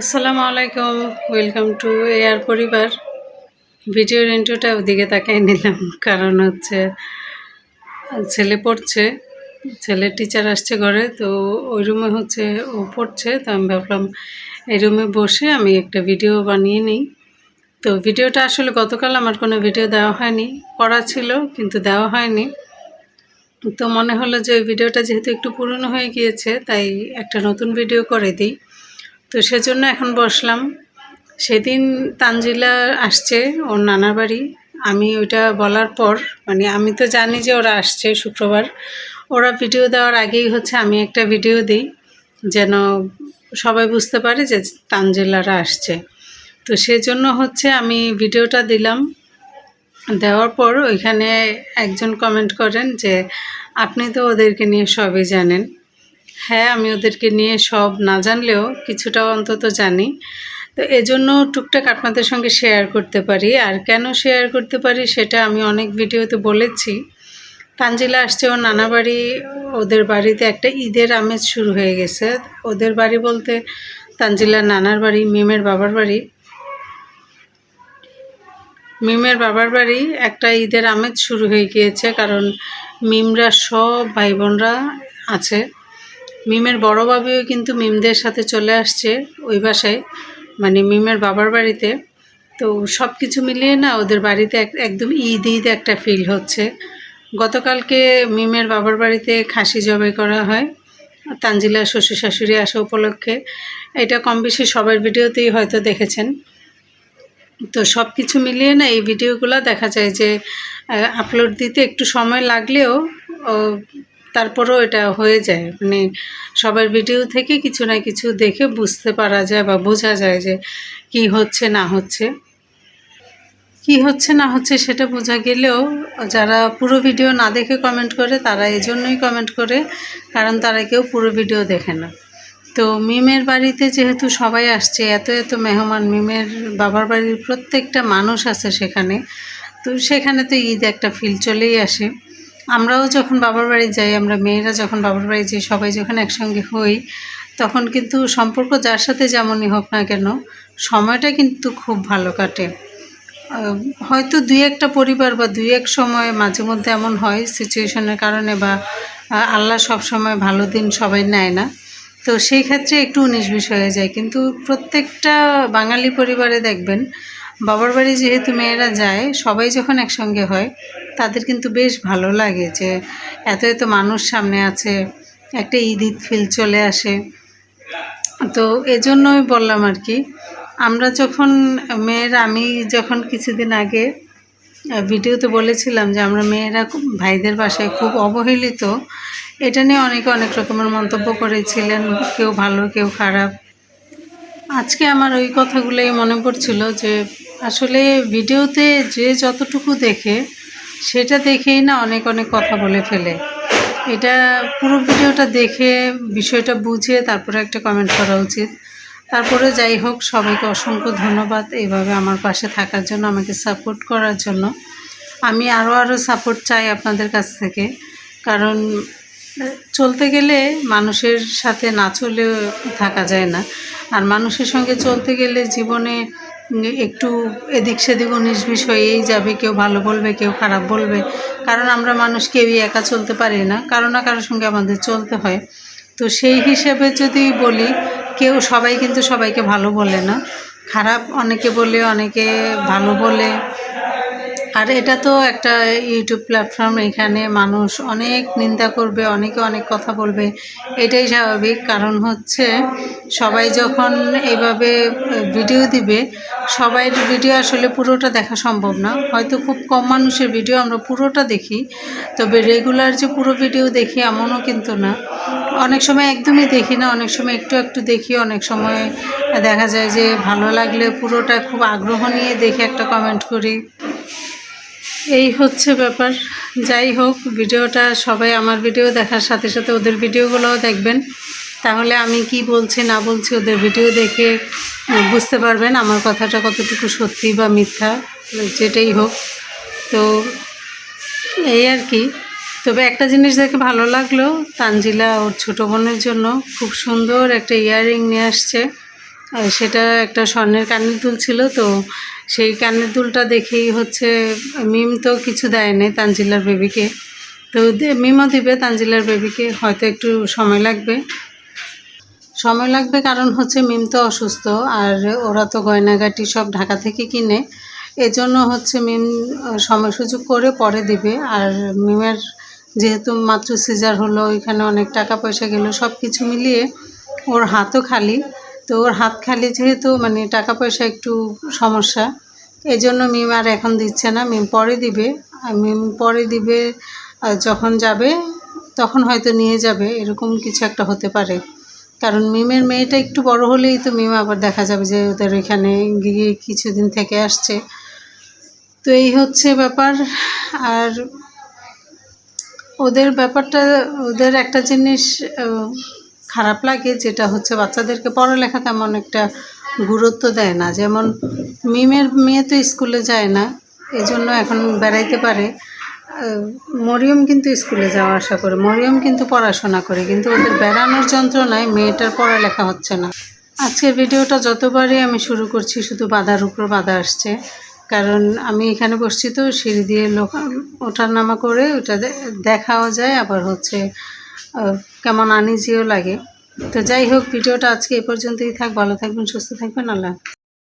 আসসালামু আলাইকুম welcome to air পরিবার। ভিডিওর ইন্ট্রোটা ওদিকে তাকাই নিলাম, কারণ হচ্ছে ছেলে পড়ছে, ছেলে টিচার আসছে ঘরে, তো ওই রুমে হচ্ছে ও পড়ছে, তো আমি ভাবলাম এই রুমে বসে আমি একটা ভিডিও বানিয়ে নিই। তো ভিডিওটা আসলে গতকাল আমার কোনো ভিডিও দেওয়া হয়নি, করা ছিল, কিন্তু দেওয়া হয়নি। তো মনে হলো যে ভিডিওটা যেহেতু একটু পুরনো হয়ে গিয়েছে, তাই একটা নতুন ভিডিও করে দিই। তো সেজন্য এখন বসলাম। সেদিন তানজিলা আসছে, ওর নানার বাড়ি। আমি ওইটা বলার পর মানে আমি তো জানি যে ওরা আসছে শুক্রবার, ওরা ভিডিও দেওয়ার আগেই হচ্ছে আমি একটা ভিডিও দিই, যেন সবাই বুঝতে পারে যে তানজিলারা আসছে। তো সেজন্য হচ্ছে আমি ভিডিওটা দিলাম। দেওয়ার পর ওইখানে একজন কমেন্ট করেন যে, আপনি তো ওদেরকে নিয়ে সবই জানেন। হ্যাঁ আমি ওদেরকে নিয়ে সব না জানলেও কিছুটা অন্তত জানি। তো এজন্য টুকটাক আপনাদের সঙ্গে শেয়ার করতে পারি। আর কেন শেয়ার করতে পারি সেটা আমি অনেক ভিডিওতে বলেছি। তানজিলা আসছে ওর নানা বাড়ি, ওদের বাড়িতে একটা ঈদের আমেজ শুরু হয়ে গেছে। ওদের বাড়ি বলতে তানজিলার নানার বাড়ি, মিমের বাবার বাড়ি। মিমের বাবার বাড়ি একটা ঈদের আমেজ শুরু হয়ে গিয়েছে, কারণ মিমরা সব ভাই বোনরা আছে। মিমের বড় বাবিও কিন্তু মিমদের সাথে চলে আসছে ওই বাসায় মানে মিমের বাবার বাড়িতে। তো সব কিছু মিলিয়ে না ওদের বাড়িতে এক- একদম ঈদ ঈদ একটা ফিল হচ্ছে। গতকালকে মিমের বাবার বাড়িতে খাসি জবাই করা হয়, তানজিলা শ্বশুর শাশুড়ি আসা উপলক্ষে। এটা কম বেশি সবার ভিডিওতেই হয়তো দেখেছেন। তো সব কিছু মিলিয়ে না এই ভিডিওগুলো দেখা যায় যে আপলোড দিতে একটু সময় লাগলেও তারপরেও এটা হয়ে যায়। মানে সবার ভিডিও থেকে কিছু না কিছু দেখে বুঝতে পারা যায় বা বোঝা যায় যে কি হচ্ছে, না হচ্ছে। কি হচ্ছে, না হচ্ছে সেটা বোঝা গেলেও যারা পুরো ভিডিও না দেখে কমেন্ট করে, তারা এজন্যই কমেন্ট করে, কারণ তারা কেউ পুরো ভিডিও দেখে না। তো মিমের বাড়িতে যেহেতু সবাই আসছে, এত এত মেহমান, মিমের বাবার বাড়ির প্রত্যেকটা মানুষ আছে সেখানে। তো সেখানে তো ঈদ একটা ফিল চলেই আসে। আমরাও যখন বাবার বাড়ি যাই, আমরা মেয়েরা যখন বাবার বাড়ি যাই, সবাই যখন একসঙ্গে হই, তখন কিন্তু সম্পর্ক যার সাথে যেমনই হোক না কেন, সময়টা কিন্তু খুব ভালো কাটে। হয়তো দুই একটা পরিবার বা দুই এক সময় মাঝে মধ্যে এমন হয় সিচুয়েশনের কারণে বা আল্লাহ সব সময় ভালো দিন সবাই নেয় না। তো সেই ক্ষেত্রে একটু উনিশ বিশ হয়ে যায়। কিন্তু প্রত্যেকটা বাঙালি পরিবারে দেখবেন, বাবার বাড়ি যেহেতু মেয়েরা যায়, সবাই যখন একসঙ্গে হয় তাদের কিন্তু বেশ ভালো লাগে যে এত এত মানুষ সামনে আছে, একটা ঈদ ঈদ ফিল চলে আসে। তো এজন্যই বললাম আর কি, আমরা যখন মেয়েরা, আমি যখন কিছুদিন আগে ভিডিওতে বলেছিলাম যে আমরা মেয়েরা ভাইদের বাসায় খুব অবহেলিত, এটা নিয়ে অনেকে অনেক রকমের মন্তব্য করেছিলেন, কেউ ভালো, কেউ খারাপ। আজকে আমার ওই কথাগুলোই মনে পড়ছিল যে আসলে ভিডিওতে যে যতটুকু দেখে সেটা দেখেই না অনেক অনেক কথা বলে ফেলে। এটা পুরো ভিডিওটা দেখে, বিষয়টা বুঝে, তারপরে একটা কমেন্ট করা উচিত। তারপরে যাই হোক, সবাইকে অসংখ্য ধন্যবাদ এইভাবে আমার পাশে থাকার জন্য, আমাকে সাপোর্ট করার জন্য। আমি আরও আরও সাপোর্ট চাই আপনাদের কাছ থেকে। কারণ, চলতে গেলে মানুষের সাথে না চলেও থাকা যায় না। আর মানুষের সঙ্গে চলতে গেলে জীবনে একটু এদিক সেদিক উনিশ বিশ হয়েই যাবে, কেউ ভালো বলবে, কেউ খারাপ বলবে। কারণ আমরা মানুষ কেউই একা চলতে পারি না, কারও না কারোর সঙ্গে আমাদের চলতে হয়। তো সেই হিসেবে যদি বলি, কেউ সবাই কিন্তু সবাইকে ভালো বলে না। খারাপ অনেকে বলে, অনেকে ভালো বলে। আর এটা তো একটা ইউটিউব প্ল্যাটফর্ম এখানে মানুষ অনেক নিন্দা করবে, অনেকে অনেক কথা বলবে। এটাই স্বাভাবিক, কারণ হচ্ছে সবাই যখন এইভাবে ভিডিও দিবে সবাই ভিডিও আসলে পুরোটা দেখা সম্ভব না। হয়তো খুব কম মানুষের ভিডিও আমরা পুরোটা দেখি, তবে রেগুলার যে পুরো ভিডিও দেখি এমনও কিন্তু না। অনেক সময় একদমই দেখি না, অনেক সময় একটু একটু দেখি, অনেক সময় দেখা যায় যে ভালো লাগলে পুরোটা খুব আগ্রহ নিয়ে দেখে একটা কমেন্ট করি। এই হচ্ছে ব্যাপার। যাই হোক, ভিডিওটা সবাই আমার ভিডিও দেখার সাথে সাথে ওদের ভিডিওগুলোও দেখবেন। তাহলে আমি কি বলছি, না বলছি ওদের ভিডিও দেখে বুঝতে পারবেন আমার কথাটা কতটুকু সত্যি বা মিথ্যা, যেটাই হোক। তো এই আর কি। তবে একটা জিনিস দেখে ভালো লাগল, তানজিলা ওর ছোটো বোনের জন্য খুব সুন্দর একটা ইয়াররিং নিয়ে আসছে। সেটা একটা স্বর্ণের কানের দুল ছিল তো সেই কানের দুলটা দেখেই হচ্ছে, মিম তো কিছু দেয় নাই তানজিলার বেবিকে। তো মিমও দিবে তানজিলার বেবিকে, হয়তো একটু সময় লাগবে। সময় লাগবে কারণ হচ্ছে মিম তো অসুস্থ, আর ওরা তো গয়নাগাটি সব ঢাকা থেকে কিনে। এজন্য হচ্ছে মিম সময় সুযোগ করে পরে দিবে। আর মিমের যেহেতু মাত্র সিজার হলো এখানে অনেক টাকা পয়সা গেল সব কিছু মিলিয়ে ওর হাতও খালি। তো ওর হাত খালি যেহেতু মানে টাকা পয়সা একটু সমস্যা এই জন্য মিম আর এখন দিচ্ছে না। মিম পরে দিবে। মিম পরে দিবে যখন যাবে, তখন হয়তো নিয়ে যাবে। এরকম কিছু একটা হতে পারে। কারণ মিমের মেয়েটা একটু বড় হলেই তো মিম আবার দেখা যাবে যে ওদের এখানে গিয়ে কিছুদিন থেকে আসছে। তো এই হচ্ছে ব্যাপার। আর ওদের ব্যাপারটা, ওদের একটা জিনিস খারাপ লাগে, যেটা হচ্ছে বাচ্চাদেরকে পড়ালেখা তেমন একটা গুরুত্ব দেয় না। যেমন মিমের মেয়ে তো স্কুলে যায় না এই জন্য এখন বেড়াইতে পারে। মরিয়ম কিন্তু স্কুলে যাওয়া আসা করে, মরিয়ম কিন্তু পড়াশোনা করে, কিন্তু ওদের বেড়ানোর যন্ত্রণায় মেয়েটার পড়ালেখা হচ্ছে না। আজকের ভিডিওটা যতবারই আমি শুরু করছি, শুধু বাধার উপর বাধা আসছে। কারণ আমি এখানে বসছি তো, সিঁড়ি দিয়ে লোক ওঠার নামা করে ওটা দেখাও যায়, আবার হচ্ছে কেমন আনিজিও লাগে তো যাই হোক, ভিডিওটা আজকে এ পর্যন্তই থাক, ভালো থাকবেন, সুস্থ থাকবেন, আল্লাহ।